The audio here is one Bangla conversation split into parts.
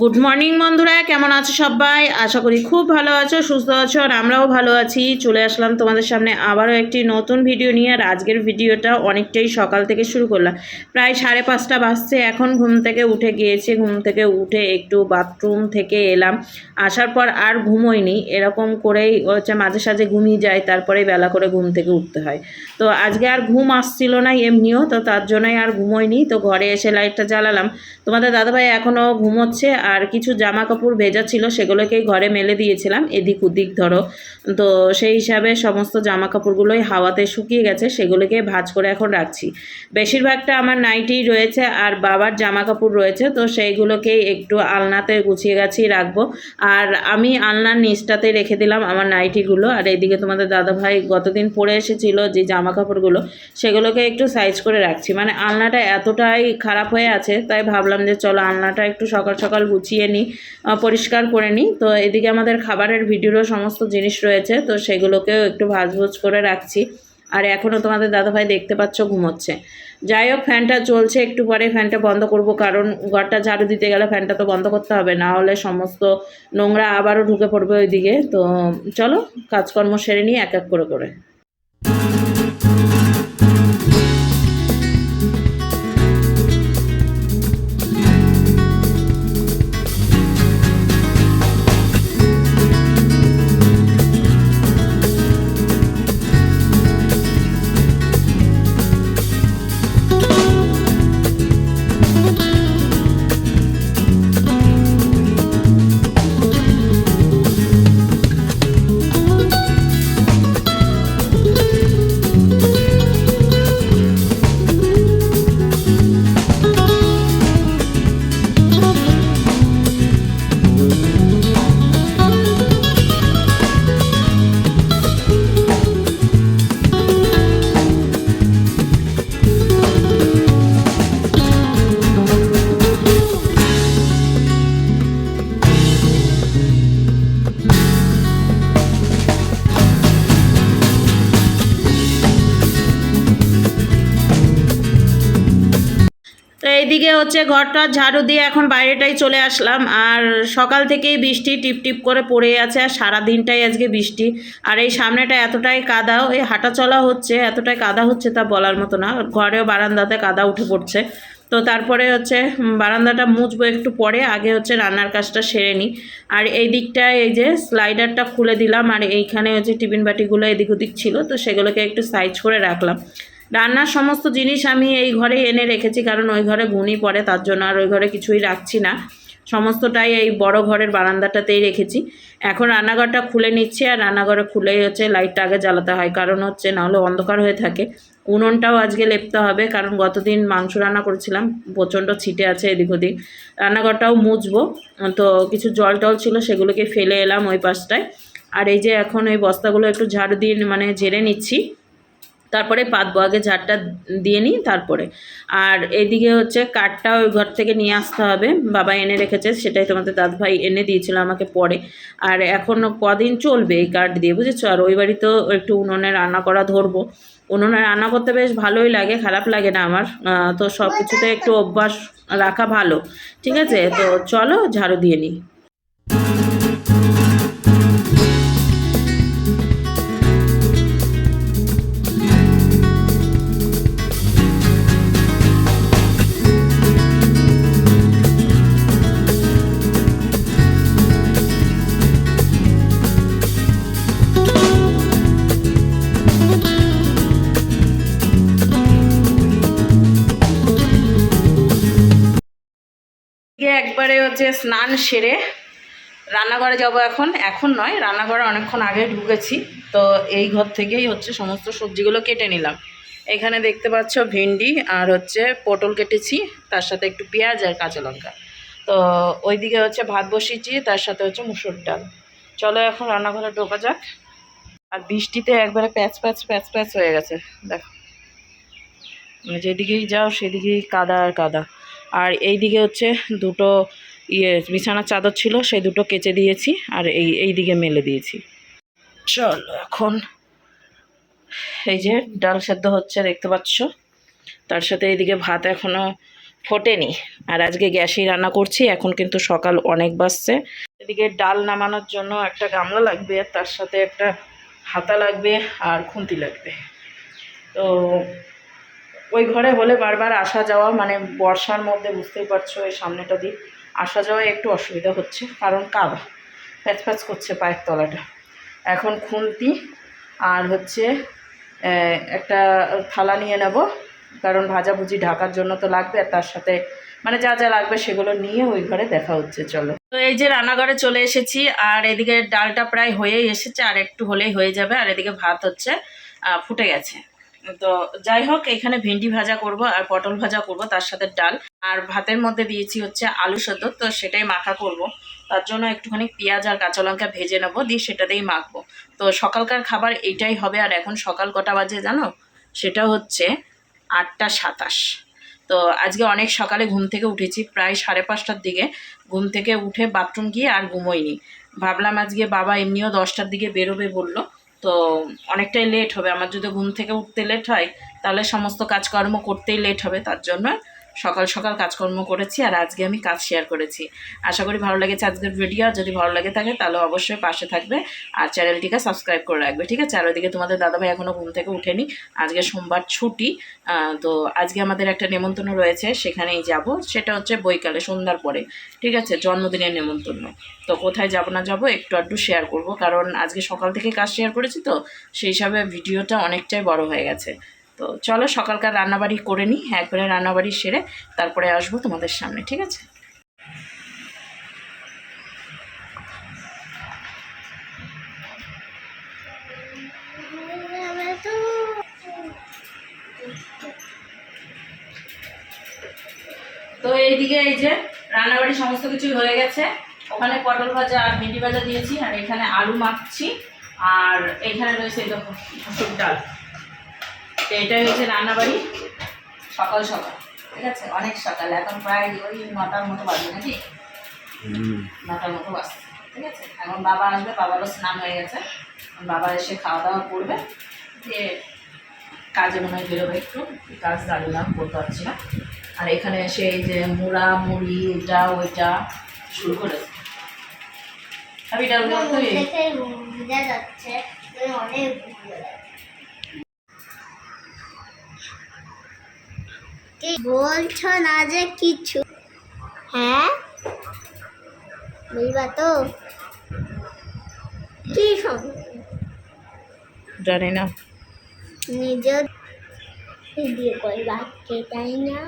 গুড মর্নিং বন্ধুরা। কেমন আছো সবাই? আশা করি খুব ভালো আছো, সুস্থ আছো, আর আমরাও ভালো আছি। চলে আসলাম তোমাদের সামনে আবারও একটি নতুন ভিডিও নিয়ে, আর আজকের ভিডিওটা অনেকটাই সকাল থেকে শুরু করলাম। প্রায় সাড়ে পাঁচটা বাজছে, এখন ঘুম থেকে উঠে গিয়েছে। ঘুম থেকে উঠে একটু বাথরুম থেকে এলাম। আসার পর আর ঘুমোইনি। এরকম করেই হচ্ছে মাঝে সাঝে ঘুমিয়ে যায় তারপরে বেলা করে ঘুম থেকে উঠতে হয়। তো আজকে আর ঘুম আসছিল না এমনিও, তো তার জন্যই আর ঘুমোইনি তো ঘরে এসে লাইটটা জ্বালালাম। তোমাদের দাদাভাই এখনও ঘুমোচ্ছে আর কিছু জামা কাপড় ভেজা ছিল সেগুলোকেই ঘরে মেলে দিয়েছিলাম, এদিক ওদিক ধরো। তো সেই হিসাবে সমস্ত জামা কাপড়গুলোই হাওয়াতে শুকিয়ে গেছে, সেগুলোকে ভাজ করে এখন রাখছি। বেশিরভাগটা আমার নাইটি রয়েছে আর বাবার জামা কাপড় রয়েছে, তো সেইগুলোকেই একটু আলনাতে গুছিয়ে গাছিয়ে রাখব। আর আমি আলনার নিচটাতে রেখে দিলাম আমার নাইটিগুলো আর এইদিকে তোমাদের দাদাভাই গতদিন পরে এসেছিল যে জামা কাপড়গুলো সেগুলোকে একটু সাইজ করে রাখছি। মানে আলনাটা এতটাই খারাপ হয়ে আছে, তাই ভাবলাম যে চলো আলনাটা একটু সকাল সকাল গুছিয়ে নিই পরিষ্কার করে নিই। তো এদিকে আমাদের খাবারের ভিডিওরও সমস্ত জিনিস রয়েছে, তো সেগুলোকেও একটু ভাজভুজ করে রাখছি। আর এখনও তোমাদের দাদাভাই দেখতে পাচ্ছ ঘুমোচ্ছে। যাই হোক, ফ্যানটা চলছে, একটু পরে ফ্যানটা বন্ধ করব, কারণ ঘরটা ঝাড়ু দিতে গেলে ফ্যানটা তো বন্ধ করতে হবে, না হলে সমস্ত নোংরা আবারও ঢুকে পড়বে ওইদিকে। তো চলো, কাজকর্ম সেরে নিই, এক এক করে করে। হচ্ছে ঘরটা ঝাড়ু দিয়ে এখন বাইরেটাই চলে আসলাম। আর সকাল থেকেই বৃষ্টি টিপ টিপ করে পড়ে আছে আর সারা দিনটাই আজকে বৃষ্টি। আর এই সামনেটা এতটাই কাদা ওই হাঁটা চলা হচ্ছে, এতটাই কাদা হচ্ছে তা বলার মতো না। ঘরেও বারান্দাতে কাদা উঠে পড়ছে। তো তারপরে হচ্ছে বারান্দাটা মুছবো একটু পরে, আগে হচ্ছে রান্নার কাজটা সেরে নিই। আর এই দিকটায় এই যে স্লাইডারটা খুলে দিলাম, আর এইখানে হচ্ছে টিফিন বাটিগুলো এদিক ওদিক ছিল, তো সেগুলোকে একটু সাইজ করে রাখলাম। রান্নার সমস্ত জিনিস আমি এই ঘরে এনে রেখেছি, কারণ ওই ঘরে ঘুনি পড়ে, তার জন্য আর ওই ঘরে কিছুই রাখছি না। সমস্তটাই এই বড় ঘরের বারান্দাটাতেই রেখেছি। এখন রান্নাঘরটা খুলে নিচ্ছি, আর রান্নাঘরে খুলেই হচ্ছে লাইটটা আগে জ্বালাতে হয়, কারণ হচ্ছে নাহলে অন্ধকার হয়ে থাকে। উনুনটাও আজকে লেপতে হবে, কারণ গতদিন মাংস রান্না করেছিলাম, প্রচণ্ড ছিটে আছে এদিক ওদিক। রান্নাঘরটাও মুছবো, তো কিছু জল টল ছিল সেগুলোকে ফেলে এলাম ওই পাশটায়। আর এই যে এখন ওই বস্তাগুলো একটু ঝাড়ু দিয়ে মানে ঝেড়ে নিচ্ছি তারপরে পাতবো আগে ঝাড়টা দিয়ে নিই তারপরে। আর এদিকে হচ্ছে কাঠটা ওই ঘর থেকে নিয়ে আসতে হবে। বাবা এনে রেখেছে, সেটাই তোমাদের দাদু ভাই এনে দিয়েছিল আমাকে পরে। আর এখনও কদিন চলবে এই কাঠ দিয়ে, বুঝেছ? আর ওই বাড়িতেও একটু উনুনে রান্না করা ধরবো। উনুনে রান্না করতে বেশ ভালোই লাগে, খারাপ লাগে না আমার। তো সব কিছুতে একটু অভ্যাস রাখা ভালো, ঠিক আছে? তো চলো ঝাড়ু দিয়ে নিই। গিয়ে একবারে হচ্ছে স্নান সেরে রান্নাঘরে যাব এখন। এখন নয়, রান্নাঘরে অনেকক্ষণ আগে ঢুকেছি। তো এই ঘর থেকেই হচ্ছে সমস্ত সবজিগুলো কেটে নিলাম। এখানে দেখতে পাচ্ছ ভেন্ডি আর হচ্ছে পটল কেটেছি, তার সাথে একটু পেঁয়াজ আর কাঁচা লঙ্কা। তো ওইদিকে হচ্ছে ভাত বসিয়েছি, তার সাথে হচ্ছে মুসুর ডাল। চলো এখন রান্নাঘরে ঢোকা যাক। আর বৃষ্টিতে একবারে প্যাচ প্যাচ প্যাচ প্যাচ হয়ে গেছে, দেখো। মানে যেদিকেই যাও সেদিকেই কাদা আর কাদা। আর এই দিকে হচ্ছে দুটো ইয়ে বিছানার চাদর ছিল, সেই দুটো কেচে দিয়েছি আর এই এই দিকে মেলে দিয়েছি। চলো এখন এই যে ডাল সেদ্ধ হচ্ছে, দেখতে পাচ্ছ? তার সাথে এইদিকে ভাত এখনও ফোটেনি। আর আজকে গ্যাসেই রান্না করছি, এখন কিন্তু সকাল অনেক বাজছে। এদিকে ডাল নামানোর জন্য একটা গামলা লাগবে, তার সাথে একটা হাতা লাগবে আর খুন্তি লাগবে। তো ওই ঘরে হলে বারবার আসা যাওয়া মানে বর্ষার মধ্যে বুঝতেই পারছ এই সামনেটা দিয়ে আসা যাওয়ায় একটু অসুবিধা হচ্ছে, কারণ কাদা। প্যাচ প্যাচ করছে পায়ের তলাটা। এখন খুন্তি আর হচ্ছে একটা থালা নিয়ে নেব, কারণ ভাজাভুজি ঢাকার জন্য তো লাগবে, আর তার সাথে মানে যা যা লাগবে সেগুলো নিয়ে ওই ঘরে দেখা হচ্ছে, চলো। তো এই যে রান্নাঘরে চলে এসেছি, আর এদিকে ডালটা প্রায় হয়েই এসেছে, আর একটু হলেই হয়ে যাবে, আর এদিকে ভাত হচ্ছে ফুটে গেছে। তো যাই হোক, এখানে ভেন্ডি ভাজা করব আর পটল ভাজা করব, তার সাথে ডাল। আর ভাতের মধ্যে দিয়েছি হচ্ছে আলু সেদ্ধ, তো সেটাই মাখা করব। তার জন্য একটুখানি পেঁয়াজ আর কাঁচা লঙ্কা ভেজে নেব, দিয়ে সেটা দিয়েই মাখবো। তো সকালকার খাবার এইটাই হবে, আর এখন সকাল কটা বাজে জানো? সেটা হচ্ছে আটটা সাতাশ। তো আজকে অনেক সকালে ঘুম থেকে উঠেছি, প্রায় সাড়ে পাঁচটার দিকে। ঘুম থেকে উঠে বাথরুম গিয়ে আর ঘুমোইনি। ভাবলাম আজকে বাবা এমনিও দশটার দিকে বেরোবে বলল তো অনেকটাই লেট হবে। আমার যদি ঘুম থেকে উঠতে লেট হয়, তাহলে সমস্ত কাজকর্ম করতেই লেট হবে, তার জন্য সকাল সকাল কাজকর্ম করেছি আর আজকে আমি কাজ শেয়ার করেছি। আশা করি ভালো লেগেছে আজকের ভিডিও যদি ভালো লাগে থাকে, তাহলে অবশ্যই পাশে থাকবে আর চ্যানেলটিকে সাবস্ক্রাইব করে রাখবে, ঠিক আছে? আর ওইদিকে তোমাদের দাদাভাই এখনও ঘুম থেকে উঠেনি। আজকে সোমবার ছুটি তো আজকে আমাদের একটা নেমন্তন্ন রয়েছে, সেখানেই যাব। সেটা হচ্ছে বৈকালে, সন্ধ্যার পরে, ঠিক আছে? জন্মদিনের নেমন্তন্ন। তো কোথায় যাব না যাব একটু আধটু শেয়ার করব, কারণ আজকে সকাল থেকে কাজ শেয়ার করেছি তো, সেই হিসাবে ভিডিওটা অনেকটাই বড় হয়ে গেছে। তো চলো সকালকার রান্নাবাড়ি করে নিই, একবারে রান্নাবাড়ি সেরে তারপরে আসব তোমাদের সামনে, ঠিক আছে? তো এইদিকে এই যে রান্নাবাড়ি সমস্ত কিছু হয়ে গেছে। ওখানে পটল ভাজা আর ভেন্ডি ভাজা দিয়েছি, আর এখানে আলু মাখছি, আর এখানে রয়েছে এই দেখো ডাল। তো এটাই হচ্ছে রান্নাবাড়ি। সকাল সকাল ঠিক আছে? অনেক সকাল এখন প্রায় ওই নটার মতো বাজবে নাকি? নটার মতো বাজছে ঠিক আছে? এখন বাবা আসবে বাবারও স্নান হয়ে গেছে। বাবা এসে খাওয়া দাওয়া করবে। দিয়ে কাজে মনে হয় বেরোবে একটু কাজ দাঁড়িয়ে করতে পারছি না। আর এখানে এসে এই যে মুড়া মুড়ি এটা ওইটা শুরু করেছে আমি যাচ্ছে অনেক বলছো না যে কিছু। হ্যাঁ? বুঝবা তো। কি সব? জানি না। নিজের ভিডিও করবা কে তাই না?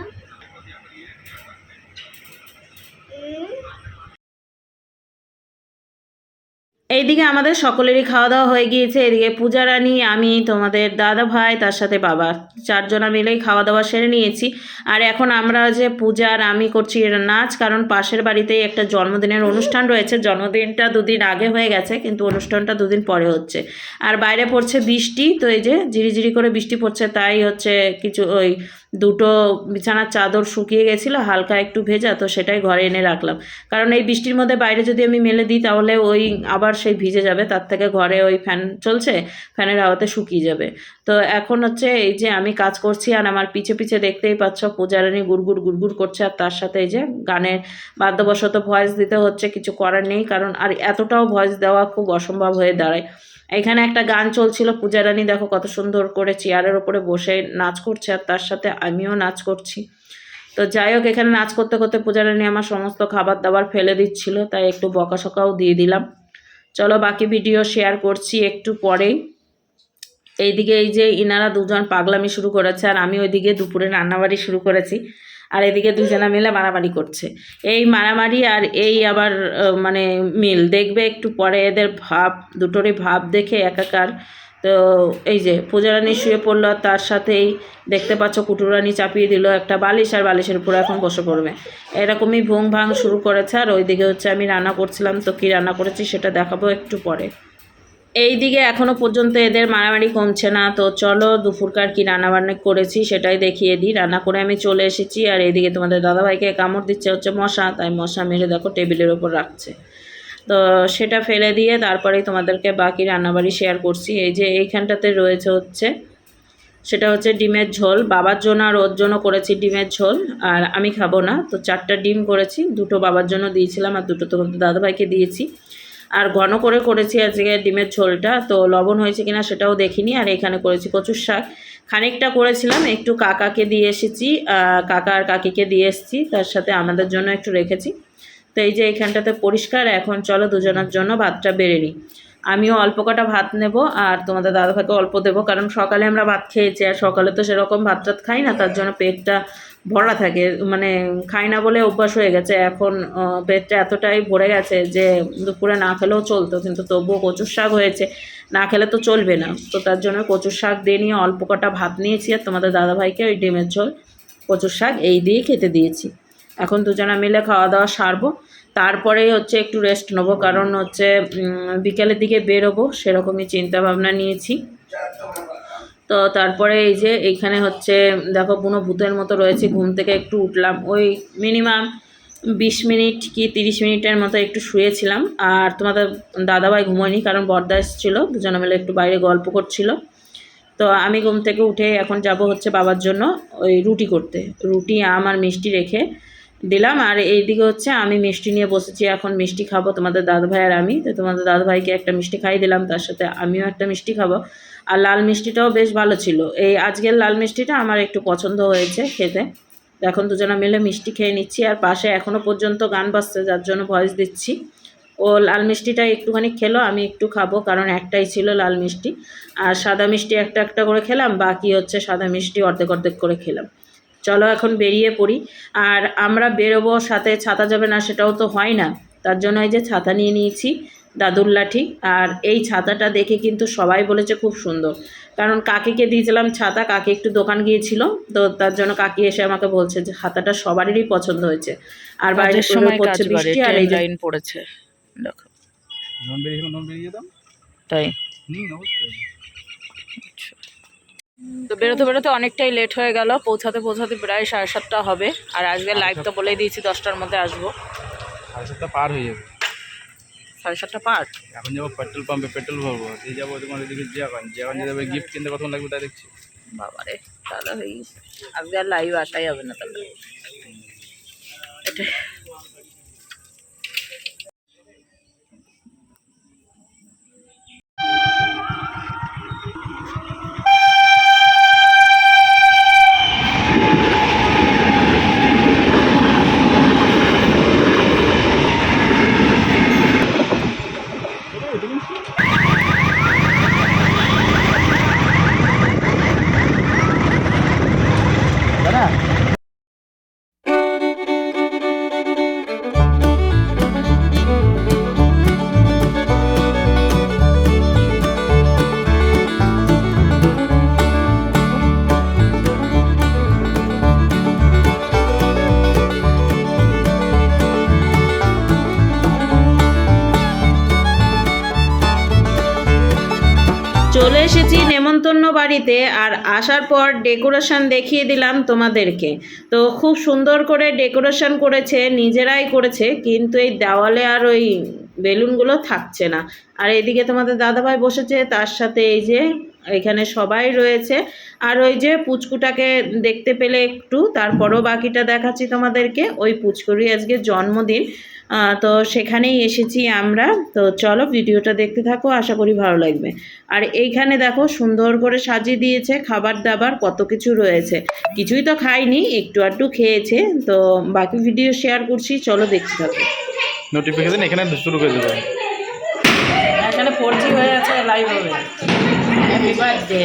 এইদিকে আমাদের সকলেরই খাওয়া দাওয়া হয়ে গিয়েছে। এদিকে পূজা রানী আমি, তোমাদের দাদা ভাই তার সাথে বাবা, চারজনা মিলেই খাওয়া দাওয়া সেরে নিয়েছি। আর এখন আমরা যে পূজা আর আমি করছি নাচ, কারণ পাশের বাড়িতেই একটা জন্মদিনের অনুষ্ঠান রয়েছে। জন্মদিনটা দুদিন আগে হয়ে গেছে, কিন্তু অনুষ্ঠানটা দুদিন পরে হচ্ছে। আর বাইরে পড়ছে বৃষ্টি, তো এই যে ঝিরিঝিরি করে বৃষ্টি পড়ছে, তাই হচ্ছে কিছু ওই দুটো বিছানার চাদর শুকিয়ে গেছিল, হালকা একটু ভেজা, তো সেটাই ঘরে এনে রাখলাম। কারণ এই বৃষ্টির মধ্যে বাইরে যদি আমি মেলে দিই, তাহলে ওই আবার সেই ভিজে যাবে, তার থেকে ঘরে ওই ফ্যান চলছে, ফ্যানের হাওয়াতে শুকিয়ে যাবে। তো এখন হচ্ছে এই যে আমি কাজ করছি, আর আমার পিছে পিছে দেখতেই পাচ্ছ, পূজারানি গুড়গুড় গুড়গুড় করছে, আর তার সাথে এই যে গানের বাদ্যবশত ভয়েস দিতে হচ্ছে, কিছু করার নেই, কারণ আর এতটাও ভয়েস দেওয়া খুব অসম্ভব হয়ে দাঁড়ায়। এখানে একটা গান চলছিল, পূজারানী দেখো কত সুন্দর করে চেয়ারের ওপরে বসে নাচ করছে আর তার সাথে আমিও নাচ করছি। তো যাই হোক, এখানে নাচ করতে করতে পূজারানী আমার সমস্ত খাবার দাবার ফেলে দিচ্ছিল, তাই একটু বকাসকাও দিয়ে দিলাম। চলো বাকি ভিডিও শেয়ার করছি একটু পরেই। এইদিকে এই যে ইনারা দুজন পাগলামি শুরু করেছে, আর আমি ওইদিকে দুপুরে রান্নাবাড়ি শুরু করেছি। আর এদিকে দুজনা মিলে মারামারি করছে। এই মারামারি আর এই আবার মানে মিল। দেখবে একটু পরে এদের ভাব, দুটোরই ভাব দেখে একাকার। তো এই যে পূজারানী শুয়ে পড়ল তার সাথেই দেখতে পাচ্ছ কুটুরানি চাপিয়ে দিল একটা বালিশ আর বালিশের উপরে এখন বসে পড়বে। এরকমই ভুং ভাং শুরু করেছে আর ওইদিকে হচ্ছে আমি রান্না করছিলাম, তো কী রান্না করেছি সেটা দেখাবো একটু পরে। এই দিকে এখনও পর্যন্ত এদের মারামারি কমছে না। তো চলো দুপুরকার কি রান্নাবান্না করেছি সেটাই দেখিয়ে দিই। রান্না করে আমি চলে এসেছি আর এইদিকে তোমাদের দাদাভাইকে কামড় দিচ্ছে হচ্ছে মশা, তাই মশা মেরে দেখো টেবিলের ওপর রাখছে। তো সেটা ফেলে দিয়ে তারপরেই তোমাদেরকে বাকি রান্নাবাড়ি শেয়ার করছি। এই যে এইখানটাতে রয়েছে হচ্ছে, সেটা হচ্ছে ডিমের ঝোল। বাবার জন্য আর ওর জন্য করেছি ডিমের ঝোল আর আমি খাব না। তো চারটা ডিম করেছি, দুটো বাবার জন্য দিয়েছিলাম আর দুটো তোমাদের দাদাভাইকে দিয়েছি। আর ঘন করে করেছি আজকে ডিমের ঝোলটা, তো লবণ হয়েছে কিনা সেটাও দেখিনি, আর এখানে করেছি কচুর শাক। খানিকটা করেছিলাম, একটু কাকাকে দিয়ে এসেছি কাকা আর কাকিকে দিয়ে এসেছি, তার সাথে আমাদের জন্য একটু রেখেছি। তো এই যে এইখানটাতে পরিষ্কার, এখন চলো দুজনের জন্য ভাতটা বেড়ে নিই। আমিও অল্প কটা ভাত নেব, আর তোমাদের দাদাভাইকে অল্প দেবো, কারণ সকালে আমরা ভাত খেয়েছি, আর সকালে তো সেরকম ভাত টাত খাই না, তার জন্য পেটটা ভরা থাকে। মানে খাই না বলে অভ্যাস হয়ে গেছে। এখন পেটটা এতটাই ভরে গেছে যে দুপুরে না খেলেও চলতো। কিন্তু তবুও কচুর শাক হয়েছে। না খেলে তো চলবে না। তো তার জন্য কচুর শাক দিয়ে নিয়ে অল্প কটা ভাত নিয়েছি আর তোমাদের দাদাভাইকে ওই ডিমের ঝোল, কচুর শাক এই দিয়েই খেতে দিয়েছি। এখন দুজনা মিলে খাওয়া দাওয়া সারবো। তারপরেই হচ্ছে একটু রেস্ট নেব। কারণ হচ্ছে বিকেলের দিকে বেরোবো, সেরকমই চিন্তা ভাবনা নিয়েছি। তো তারপরে এই যে এইখানে হচ্ছে, দেখো কোনো ভূতের মতো রয়েছে, ঘুম থেকে একটু উঠলাম। ওই মিনিমাম বিশ মিনিট কি তিরিশ মিনিটের মতো একটু শুয়েছিলাম। আর তোমাদের দাদাভাই ঘুমোয়নি কারণ বর্দা এসেছিল, দুজনে মিলে একটু বাইরে গল্প করছিল। তো আমি ঘুম থেকে উঠে এখন যাব হচ্ছে বাবার জন্য ওই রুটি করতে। রুটি, আম আর মিষ্টি রেখে দিলাম। আর এইদিকে হচ্ছে আমি মিষ্টি নিয়ে বসেছি, এখন মিষ্টি খাব তোমাদের দাদাভাই আর আমি। তো তোমাদের দাদাভাইকে একটা মিষ্টি খাই দিলাম, তার সাথে আমিও একটা মিষ্টি খাব। আর লাল মিষ্টিটাও বেশ ভালো ছিল। এই আজকের লাল মিষ্টিটা আমার একটু পছন্দ হয়েছে খেতে। এখন দুজনে মিলে মিষ্টি খেয়ে নিচ্ছি আর পাশে এখনও পর্যন্ত গান বাজছে, যার জন্য ভয়েস দিচ্ছি। ও লাল মিষ্টিটা একটুখানি খেলো, আমি একটু খাব, কারণ একটাই ছিল লাল মিষ্টি। আর সাদা মিষ্টি একটা একটা করে খেলাম, বাকি হচ্ছে সাদা মিষ্টি অর্ধেক অর্ধেক করে খেলাম। চলো এখন বেরিয়ে পড়ি। আর আমরা বেরোবো, সাথে ছাতা যাবে না, সেটাও তো হয় না। তার জন্য এই যে ছাতা নিয়ে নিয়েছি। দাদুর লাঠি আর এই ছাতাটা দেখে কিন্তু সবাই বলেছে খুব সুন্দর। কারণ কাকিকে দিয়েছিলাম ছাতা কাকি একটু দোকান গিয়েছিল তো তার জন্য কাকি এসে আমাকে বলছে যে ছাতাটা সবারই পছন্দ হয়েছে। আর বাইরে সময় পড়ছে বৃষ্টি আর এই লাইন পড়েছে। দেখো। তাই। অবশ্যই। তো বেরোতে বেরোতে অনেকটাই লেট হয়ে গেল পৌঁছাতে পৌঁছাতে প্রায় সাড়ে সাতটা হবে। আর আজকে লাইভ তো বলেই দিয়েছি দশটার মধ্যে আসব। সাড়ে সাতটা পার হয়ে যাবে। সাড়ে সাতটা পার্ট এখন যাব পেট্রোল পাম্পে পেট্রোল ভরবো। এই যাব তোমার এদিকে জিয়াগঞ্জ জিয়াগঞ্জ যাবে গিফট কিনতে কতক্ষণ লাগবে তাই দেখছি। বাবারে তাহলে ওই আজকে আর লাইভ আসাই হবে না তাহলে। এটা এসেছি নেমন্তন্ন বাড়িতে আর আসার পর ডেকোরেশন দেখিয়ে দিলাম তোমাদেরকে। তো খুব সুন্দর করে ডেকোরেশন করেছে, নিজেরাই করেছে, কিন্তু এই দেওয়ালে আর ওই বেলুনগুলো থাকছে না। আর এদিকে তোমাদের দাদাভাই বসেছে, তার সাথে এই যে এখানে সবাই রয়েছে। আর ওই যে পুচকুটাকে দেখতে পেলে একটু, তারপরও বাকিটা দেখাচ্ছি তোমাদেরকে। ওই পুচকুরি আজকে জন্মদিন। তো সেখানেই এসেছি আমরা। তো চলো ভিডিওটা দেখতে থাকো আশা করি ভালো লাগবে। আর এইখানে দেখো সুন্দর করে সাজিয়ে দিয়েছে খাবার দাবার কত কিছু রয়েছে। কিছুই তো খাইনি একটু আধটু খেয়েছে। তো বাকি ভিডিও শেয়ার করছি চলো দেখতে থাকো। নোটিফিকেশন এখানে শুরু করে দেবে। এখানে ফোর জি হয়ে আছে লাইভ হবে। হ্যাপি বার্থডে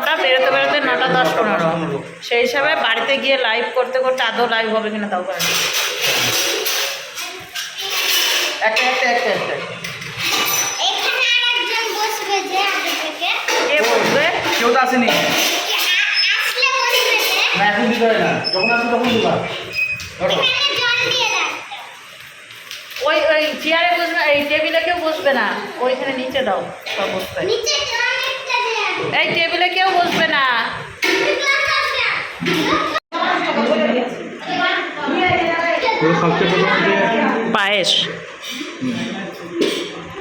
নটা বেরোতে বেরোতে নটা দশ পনেরো। সেই হিসাবে বাড়িতে গিয়ে লাইভ করতে করতে আদৌ লাইভ হবে কিনা তাও পারে না। একটা একটা একটা একটা। এখানে আরেকজন বসবে যে আগে থেকে। কে বলবে কেউ তো আসেনি। বসবে না এখন দিতে হয় না। যখন আসবে তখন দিবা। ধরো। এখানে জল দিয়ে রাখতে ওই ওই চেয়ারে বসবে এই টেবিলে কেউ বসবে না। ওইখানে নিচে দাও সব বসতে নিচে এই টেবিলে কেউ বসবে না। পায়েস।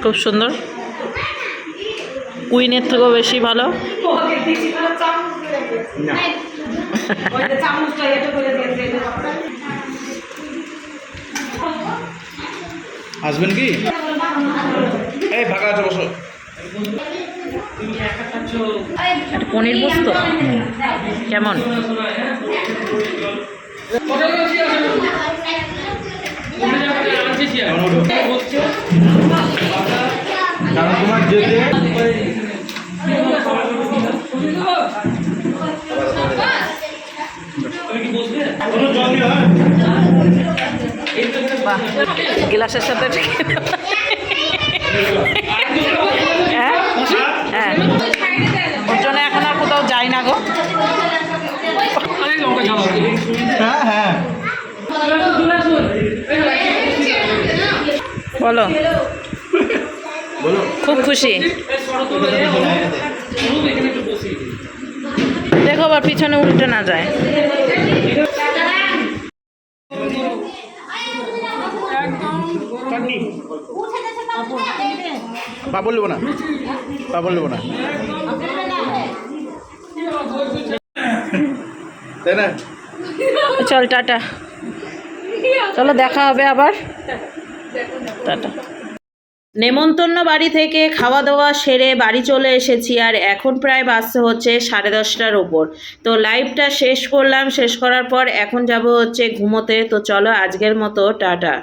খুব সুন্দর। কুইনের থেকেও বেশি ভালো। আসবেন কি? এই ফাঁকা আছে বসো। পনির পোস্ত? কেমন? তোমার যেতে গ্লাসের সাথে ওর জন্য এখন আর কোথাও যাই না গো। হ্যাঁ হ্যাঁ। বলো। বলো খুব খুশি। দেখো আবার পিছনে উল্টে না যায়। পাপড় নেব না। পাপড় নেব না। তাই না? চল, টাটা। চলো, দেখা হবে আবার। টাটা। নেমন্তন্ন বাড়ি থেকে খাওয়া দাওয়া সেরে বাড়ি চলে এসেছি, আর এখন প্রায় বাজতে হচ্ছে সাড়ে দশটার ওপর। তো লাইভটা শেষ করলাম, শেষ করার পর এখন যাব হচ্ছে ঘুমোতে। তো চলো, আজকের মতো, টাটা।